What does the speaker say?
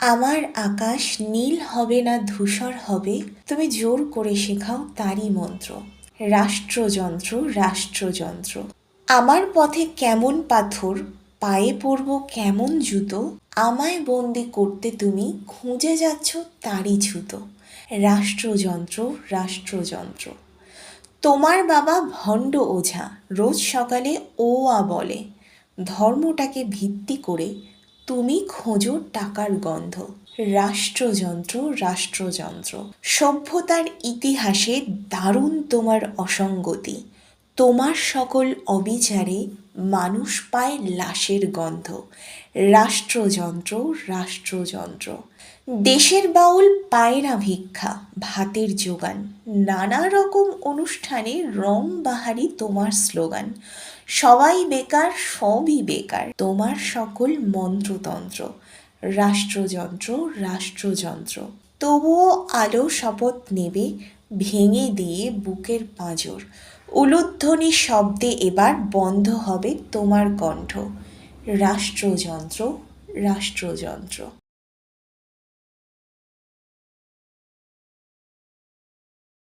আমার আকাশ নীল হবে না ধূসর হবে? তুমি জোর করে শেখাও তারই মন্ত্র। রাষ্ট্রযন্ত্র রাষ্ট্রযন্ত্র। আমার পথে কেমন পাথর? পায়ে পরব কেমন জুতো? আমায় বন্দি করতে তুমি খুঁজে যাচ্ছ তারই ছুতো। রাষ্ট্রযন্ত্র রাষ্ট্রযন্ত্র। তোমার বাবা ভণ্ড ওঝা, রোজ সকালে ও আ বলে। ধর্মটাকে ভিত্তি করে তুমি খোঁজো টাকার গন্ধ। রাষ্ট্রযন্ত্র রাষ্ট্রযন্ত্র। সভ্যতার ইতিহাসে দারুণ তোমার অসঙ্গতি। তোমার সকল অবিচারে মানুষ পায় লাশের গন্ধ। রাষ্ট্রযন্ত্র রাষ্ট্রযন্ত্র। দেশের বাউল পায় না ভিক্ষা, ভাতের যোগান। নানা রকম অনুষ্ঠানে রং বাহারি তোমার স্লোগান। সবাই বেকার, সবই বেকার। তোমার সকল মন্ত্রতন্ত্র। রাষ্ট্রযন্ত্র রাষ্ট্রযন্ত্র। তবুও আলো শপথ নেবে, ভেঙে দিয়ে বুকের পাঁজর। উলুধ্বনি শব্দে এবার বন্ধ হবে তোমার কণ্ঠ। রাষ্ট্রযন্ত্র রাষ্ট্রযন্ত্র।